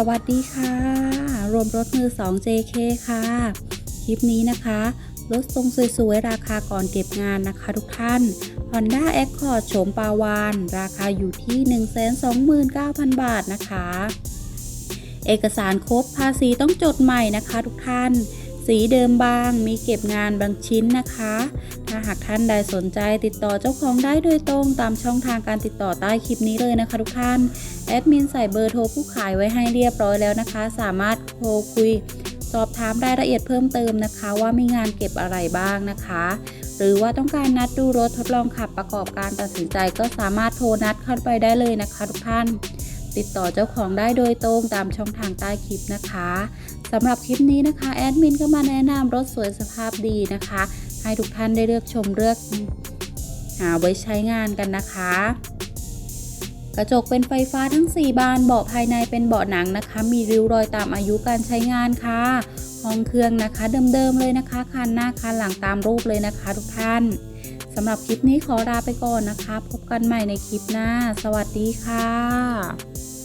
สวัสดีค่ะ รวมรถมือ 2 JK ค่ะ คลิปนี้นะคะ รถทรงสวยๆ ราคาก่อนเก็บงานนะคะทุกท่าน Honda Accord โฉมปาวาน ราคาอยู่ที่ 129,000 บาทนะคะ เอกสารครบภาษีต้องจดใหม่นะคะทุกท่าน สีเดิมบาง มีเก็บงานบางชิ้นนะคะ ถ้าหากท่านใดสนใจติดต่อเจ้าของได้โดยตรงตามช่องทางการติดต่อใต้คลิปนี้เลยนะคะทุกท่าน แอดมินใส่เบอร์โทรผู้ขายไว้ให้เรียบร้อยแล้วนะคะ สามารถโทรคุย สอบถามรายละเอียดเพิ่มเติมนะคะ ว่ามีงานเก็บอะไรบ้างนะคะ หรือว่าต้องการนัดดูรถทดลองขับประกอบการตัดสินใจก็สามารถโทรนัดเข้าไปได้เลยนะคะทุกท่าน ติดต่อเจ้าของได้โดยตรงตามช่องทางใต้คลิปนะคะสำหรับคลิปนี้นะคะแอดมินก็มาแนะนำรถสวยสภาพดีนะคะ ให้ทุกท่านได้เลือกชมเลือกหาไว้ใช้งานกันนะคะ กระจกเป็นไฟฟ้าทั้ง 4 บานเบาะภายในเป็นเบาะหนังนะคะ มีริ้วรอยตามอายุการใช้งานค่ะห้องเครื่องนะคะเดิมๆเลยนะคะคันหน้าคันหลังตามรูปเลยนะคะ ทุกท่านำหรับคลิปนี้ขอลาไปก่อนนะคะ พบกันใหม่ในคลิปหน้า สวัสดีค่ะ